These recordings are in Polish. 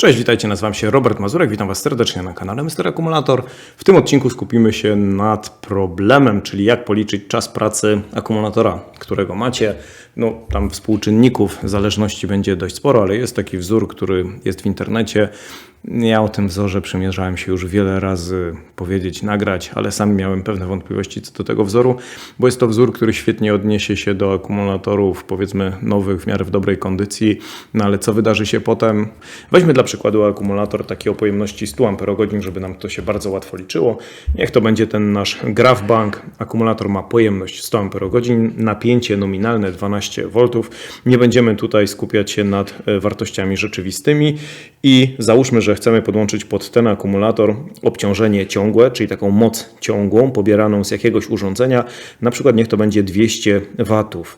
Cześć, witajcie, nazywam się Robert Mazurek, witam Was serdecznie na kanale Mr. Akumulator. W tym odcinku skupimy się nad problemem, czyli jak policzyć czas pracy akumulatora, którego macie. No, tam współczynników zależności będzie dość sporo, ale jest taki wzór, który jest w internecie. Ja o tym wzorze przymierzałem się już wiele razy powiedzieć, nagrać, ale sam miałem pewne wątpliwości co do tego wzoru, bo jest to wzór, który świetnie odniesie się do akumulatorów, powiedzmy nowych, w miarę w dobrej kondycji. No ale co wydarzy się potem? Weźmy dla przykładu akumulator taki o pojemności 100 Ah, żeby nam to się bardzo łatwo liczyło. Niech to będzie ten nasz GraphBank. Akumulator ma pojemność 100 Ah, napięcie nominalne 12 V. Nie będziemy tutaj skupiać się nad e, wartościami rzeczywistymi i załóżmy, że chcemy podłączyć pod ten akumulator obciążenie ciągłe, czyli taką moc ciągłą pobieraną z jakiegoś urządzenia, na przykład niech to będzie 200 watów.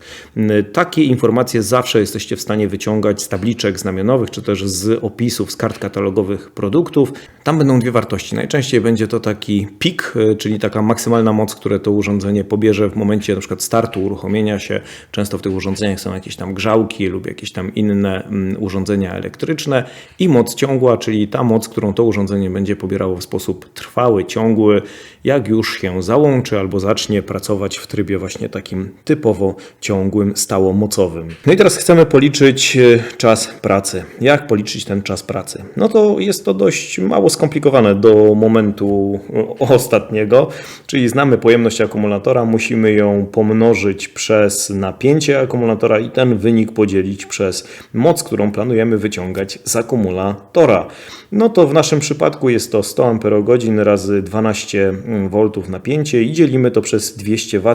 Takie informacje zawsze jesteście w stanie wyciągać z tabliczek znamionowych, czy też z opisów, z kart katalogowych produktów. Tam będą dwie wartości. Najczęściej będzie to taki pik, czyli taka maksymalna moc, które to urządzenie pobierze w momencie na przykład startu, uruchomienia się. Często w tych urządzeniach są jakieś tam grzałki lub jakieś tam inne urządzenia elektryczne i moc ciągła, czyli czyli ta moc, którą to urządzenie będzie pobierało w sposób trwały, ciągły, jak już się załączy albo zacznie pracować w trybie właśnie takim typowo ciągłym, stałomocowym. No i teraz chcemy policzyć e, czas pracy. Jak policzyć ten czas pracy? No to jest to dość mało skomplikowane do momentu ostatniego, czyli znamy pojemność akumulatora, musimy ją pomnożyć przez napięcie akumulatora i ten wynik podzielić przez moc, którą planujemy wyciągać z akumulatora no to w naszym przypadku jest to 100 Ah razy 12 V napięcie i dzielimy to przez 200 W,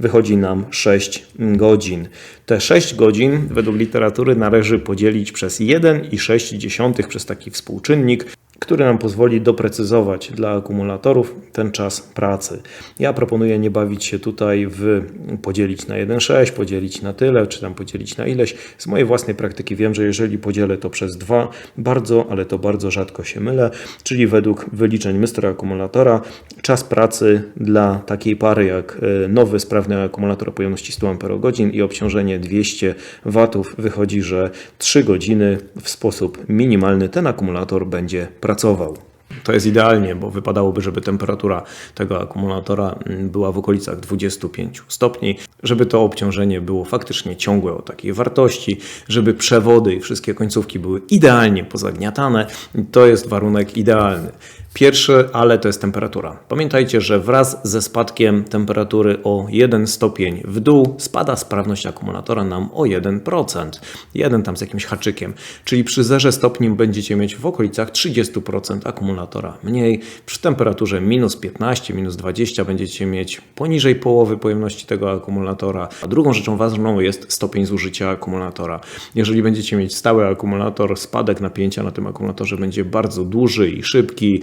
wychodzi nam 6 godzin. Te 6 godzin według literatury należy podzielić przez 1,6 przez taki współczynnik, który nam pozwoli doprecyzować dla akumulatorów ten czas pracy. Ja proponuję nie bawić się tutaj w podzielić na 1,6, podzielić na tyle, czy tam podzielić na ileś. Z mojej własnej praktyki wiem, że jeżeli podzielę to przez 2, bardzo, ale to bardzo rzadko się mylę, czyli według wyliczeń Mr. Akumulatora czas pracy dla takiej pary jak e, nowy sprawny akumulator o pojemności 100 Ah i obciążenie 200 W wychodzi, że 3 godziny w sposób minimalny ten akumulator będzie pracował pracował. To jest idealnie, bo wypadałoby, żeby temperatura tego akumulatora mm, była w okolicach 25 stopni, żeby to obciążenie było faktycznie ciągłe o takiej wartości, żeby przewody i wszystkie końcówki były idealnie pozagniatane. To jest warunek idealny. Pierwszy, ale to jest temperatura. Pamiętajcie, że wraz ze spadkiem temperatury o 1 stopień w dół spada sprawność akumulatora nam o 1%. Jeden tam z jakimś haczykiem. Czyli przy 0 stopni będziecie mieć w okolicach 30% akumulatora mniej. Przy temperaturze minus 15, minus 20 będziecie mieć poniżej połowy pojemności tego akumulatora. A drugą rzeczą ważną jest stopień zużycia akumulatora. Jeżeli będziecie mieć stały akumulator, spadek napięcia na tym akumulatorze będzie bardzo duży i szybki.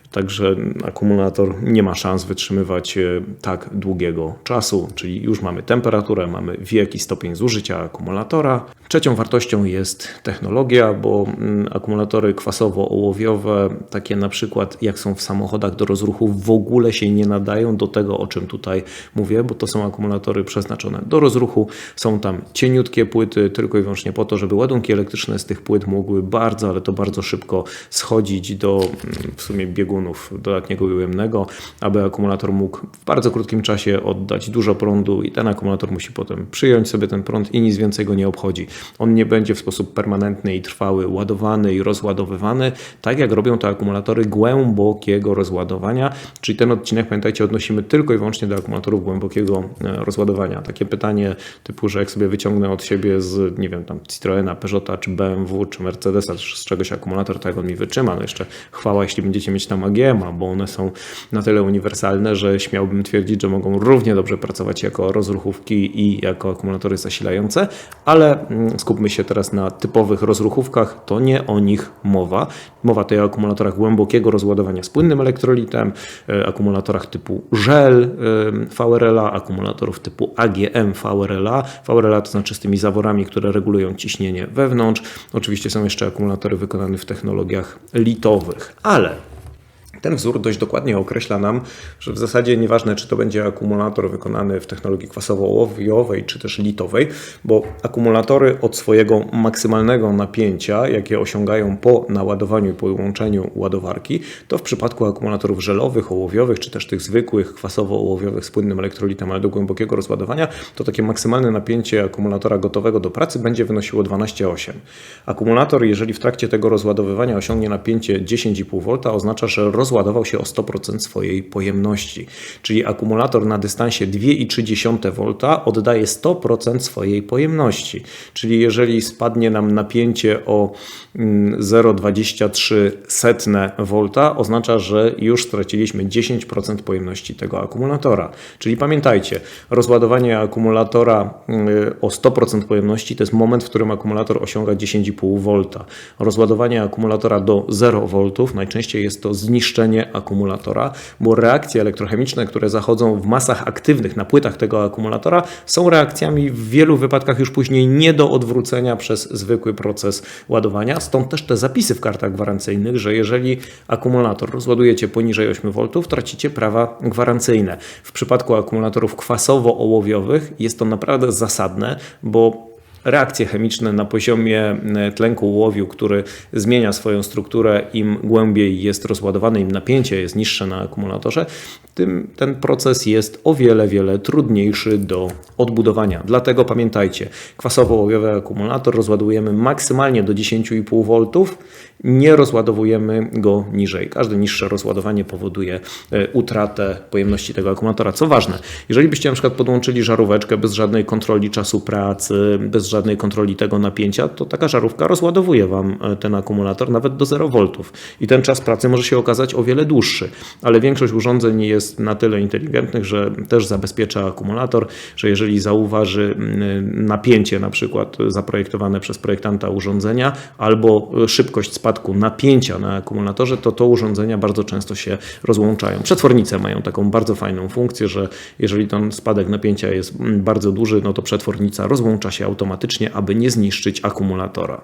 Także akumulator nie ma szans wytrzymywać e, tak długiego czasu, czyli już mamy temperaturę, mamy wiek i stopień zużycia akumulatora. Trzecią wartością jest technologia, bo mm, akumulatory kwasowo-ołowiowe, takie na przykład jak są w samochodach do rozruchu, w ogóle się nie nadają do tego, o czym tutaj mówię, bo to są akumulatory przeznaczone do rozruchu. Są tam cieniutkie płyty, tylko i wyłącznie po to, żeby ładunki elektryczne z tych płyt mogły bardzo, ale to bardzo szybko schodzić do mm, w sumie biegunów dodatniego ujemnego, aby akumulator mógł w bardzo krótkim czasie oddać dużo prądu i ten akumulator musi potem przyjąć sobie ten prąd i nic więcej go nie obchodzi. On nie będzie w sposób permanentny i trwały ładowany i rozładowywany, tak jak robią to akumulatory głębokiego rozładowania. Czyli ten odcinek, pamiętajcie, odnosimy tylko i wyłącznie do akumulatorów głębokiego e, rozładowania. Takie pytanie typu, że jak sobie wyciągnę od siebie z, nie wiem, tam Citroena, Peugeota, czy BMW, czy Mercedesa, czy z czegoś akumulator, tak on mi wytrzyma. No jeszcze chwała, jeśli będziecie mieć tam AGM, bo one są na tyle uniwersalne, że śmiałbym twierdzić, że mogą równie dobrze pracować jako rozruchówki i jako akumulatory zasilające, ale mm, skupmy się teraz na typowych rozruchówkach, to nie o nich mowa. Mowa tutaj o akumulatorach głębokiego rozładowania z płynnym elektrolitem, e, akumulatorach typu żel VRLA, akumulatorów typu AGM VRLA. VRLA to znaczy z tymi zaworami, które regulują ciśnienie wewnątrz. Oczywiście są jeszcze akumulatory wykonane w technologiach litowych, ale Ten wzór dość dokładnie określa nam, że w zasadzie nieważne, czy to będzie akumulator wykonany w technologii kwasowo-ołowiowej, czy też litowej, bo akumulatory od swojego maksymalnego napięcia, jakie osiągają po naładowaniu i podłączeniu ładowarki, to w przypadku akumulatorów żelowych, ołowiowych, czy też tych zwykłych kwasowo-ołowiowych z płynnym elektrolitem, ale do głębokiego rozładowania, to takie maksymalne napięcie akumulatora gotowego do pracy będzie wynosiło 12,8. Akumulator, jeżeli w trakcie tego rozładowywania osiągnie napięcie 10,5 V, oznacza, że rozładował się o 100% swojej pojemności. Czyli akumulator na dystansie 2,3 V oddaje 100% swojej pojemności. Czyli jeżeli spadnie nam napięcie o 0,23 V, oznacza, że już straciliśmy 10% pojemności tego akumulatora. Czyli pamiętajcie, rozładowanie akumulatora o 100% pojemności to jest moment, w którym akumulator osiąga 10,5 V. Rozładowanie akumulatora do 0 V najczęściej jest to zniszczenie akumulatora, bo reakcje elektrochemiczne, które zachodzą w masach aktywnych na płytach tego akumulatora, są reakcjami w wielu wypadkach już później nie do odwrócenia przez zwykły proces ładowania. Stąd też te zapisy w kartach gwarancyjnych, że jeżeli akumulator rozładujecie poniżej 8 V, tracicie prawa gwarancyjne. W przypadku akumulatorów kwasowo-ołowiowych jest to naprawdę zasadne, bo reakcje chemiczne na poziomie e, tlenku ołowiu, który zmienia swoją strukturę, im głębiej jest rozładowany, im napięcie jest niższe na akumulatorze, tym ten proces jest o wiele, wiele trudniejszy do odbudowania. Dlatego pamiętajcie, kwasowo-ołowiowy akumulator rozładujemy maksymalnie do 10,5 V, nie rozładowujemy go niżej. Każde niższe rozładowanie powoduje e, utratę pojemności tego akumulatora. Co ważne, jeżeli byście na przykład podłączyli żaróweczkę bez żadnej kontroli czasu pracy, bez żadnej kontroli tego napięcia, to taka żarówka rozładowuje Wam e, ten akumulator nawet do 0 V i ten czas pracy może się okazać o wiele dłuższy, ale większość urządzeń jest na tyle inteligentnych, że też zabezpiecza akumulator, że jeżeli zauważy napięcie na przykład zaprojektowane przez projektanta urządzenia albo szybkość spadku napięcia na akumulatorze, to to urządzenia bardzo często się rozłączają. Przetwornice mają taką bardzo fajną funkcję, że jeżeli ten spadek napięcia jest bardzo duży, no to przetwornica rozłącza się automatycznie, aby nie zniszczyć akumulatora.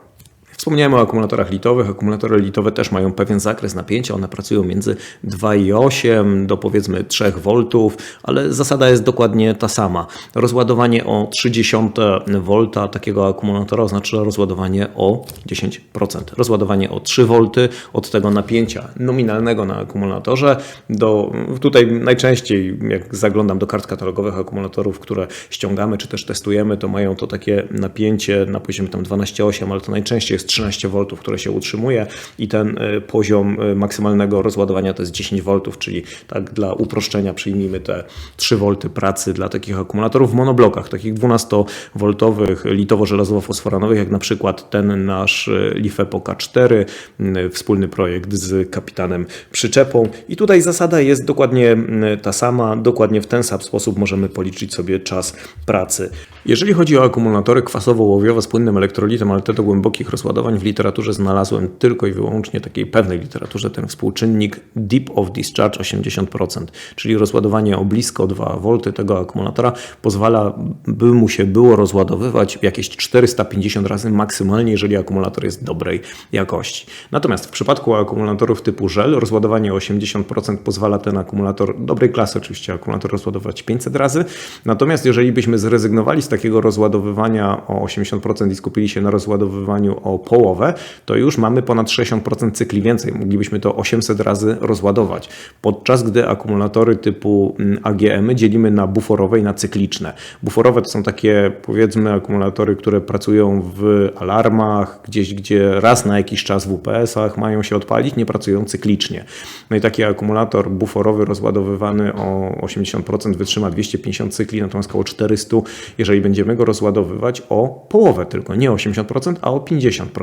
Wspomniałem o akumulatorach litowych. Akumulatory litowe też mają pewien zakres napięcia. One pracują między 2,8 do powiedzmy 3 V, ale zasada jest dokładnie ta sama. Rozładowanie o 0,3 V takiego akumulatora oznacza rozładowanie o 10%. Rozładowanie o 3 V od tego napięcia nominalnego na akumulatorze do tutaj najczęściej jak zaglądam do kart katalogowych akumulatorów, które ściągamy czy też testujemy, to mają to takie napięcie na poziomie tam 12,8, ale to najczęściej jest 13 V, które się utrzymuje i ten e, poziom e, maksymalnego rozładowania to jest 10 V, czyli tak dla uproszczenia przyjmijmy te 3 V pracy dla takich akumulatorów w monoblokach, takich 12V litowo-żelazowo-fosforanowych, jak na przykład ten nasz e, Lifepo K4, wspólny projekt z kapitanem przyczepą. I tutaj zasada jest dokładnie ta sama, dokładnie w ten sam sposób możemy policzyć sobie czas pracy. Jeżeli chodzi o akumulatory kwasowo-łowiowe z płynnym elektrolitem, ale te do głębokich rozładowań, w literaturze znalazłem tylko i wyłącznie takiej pewnej literaturze ten współczynnik Deep of Discharge 80%, czyli rozładowanie o blisko 2 V tego akumulatora pozwala, by mu się było rozładowywać jakieś 450 razy maksymalnie, jeżeli akumulator jest dobrej jakości. Natomiast w przypadku akumulatorów typu żel rozładowanie o 80% pozwala ten akumulator dobrej klasy, oczywiście akumulator rozładować 500 razy. Natomiast jeżeli byśmy zrezygnowali z takiego rozładowywania o 80% i skupili się na rozładowywaniu o połowę, to już mamy ponad 60% cykli więcej. Moglibyśmy to 800 razy rozładować. Podczas gdy akumulatory typu mm, AGM dzielimy na buforowe i na cykliczne. Buforowe to są takie powiedzmy akumulatory, które pracują w alarmach, gdzieś gdzie raz na jakiś czas w UPS-ach mają się odpalić, nie pracują cyklicznie. No i taki akumulator buforowy rozładowywany o 80% wytrzyma 250 cykli, natomiast około 400, jeżeli będziemy go rozładowywać o połowę tylko, nie 80%, a o 50%.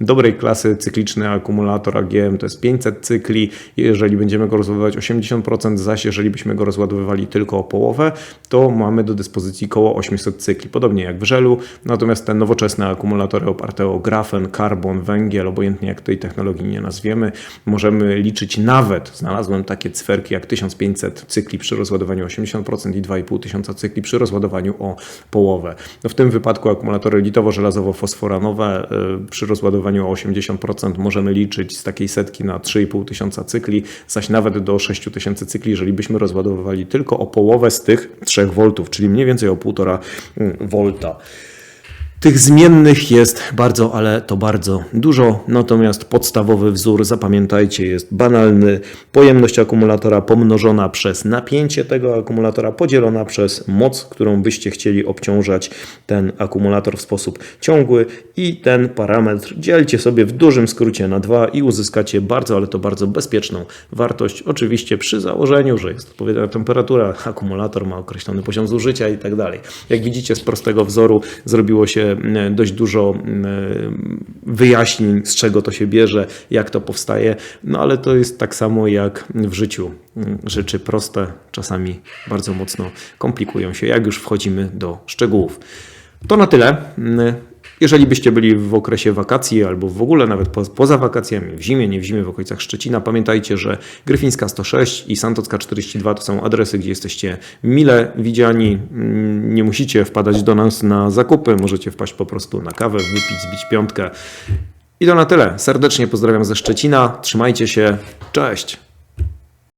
Dobrej klasy cykliczny akumulator AGM to jest 500 cykli. Jeżeli będziemy go rozładowywać 80%, zaś jeżeli byśmy go rozładowywali tylko o połowę, to mamy do dyspozycji około 800 cykli. Podobnie jak w żelu, natomiast te nowoczesne akumulatory oparte o grafen, karbon, węgiel, obojętnie jak tej technologii nie nazwiemy, możemy liczyć nawet, znalazłem takie cyferki jak 1500 cykli przy rozładowaniu 80% i 2500 cykli przy rozładowaniu o połowę. No w tym wypadku akumulatory litowo-żelazowo-fosforanowe przy rozładowaniu o 80% możemy liczyć z takiej setki na 3,5 tysiąca cykli, zaś nawet do 6 tysięcy cykli, jeżeli byśmy rozładowywali tylko o połowę z tych 3 V, czyli mniej więcej o 1,5 V. Tych zmiennych jest bardzo, ale to bardzo dużo. Natomiast podstawowy wzór, zapamiętajcie, jest banalny. Pojemność akumulatora pomnożona przez napięcie tego akumulatora, podzielona przez moc, którą byście chcieli obciążać ten akumulator w sposób ciągły. I ten parametr dzielcie sobie w dużym skrócie na dwa i uzyskacie bardzo, ale to bardzo bezpieczną wartość. Oczywiście przy założeniu, że jest odpowiednia temperatura, akumulator ma określony poziom zużycia i tak dalej. Jak widzicie z prostego wzoru zrobiło się dość dużo e, wyjaśnień, z czego to się bierze, jak to powstaje, no ale to jest tak samo jak w życiu. Rzeczy proste czasami bardzo mocno komplikują się, jak już wchodzimy do szczegółów. To na tyle. Jeżeli byście byli w okresie wakacji albo w ogóle nawet po, poza wakacjami, w zimie, nie w zimie, w okolicach Szczecina, pamiętajcie, że Gryfińska 106 i Santocka 42 to są adresy, gdzie jesteście mile widziani. Mm, Nie musicie wpadać do nas na zakupy, możecie wpaść po prostu na kawę, wypić, zbić piątkę. I to na tyle. Serdecznie pozdrawiam ze Szczecina. Trzymajcie się. Cześć.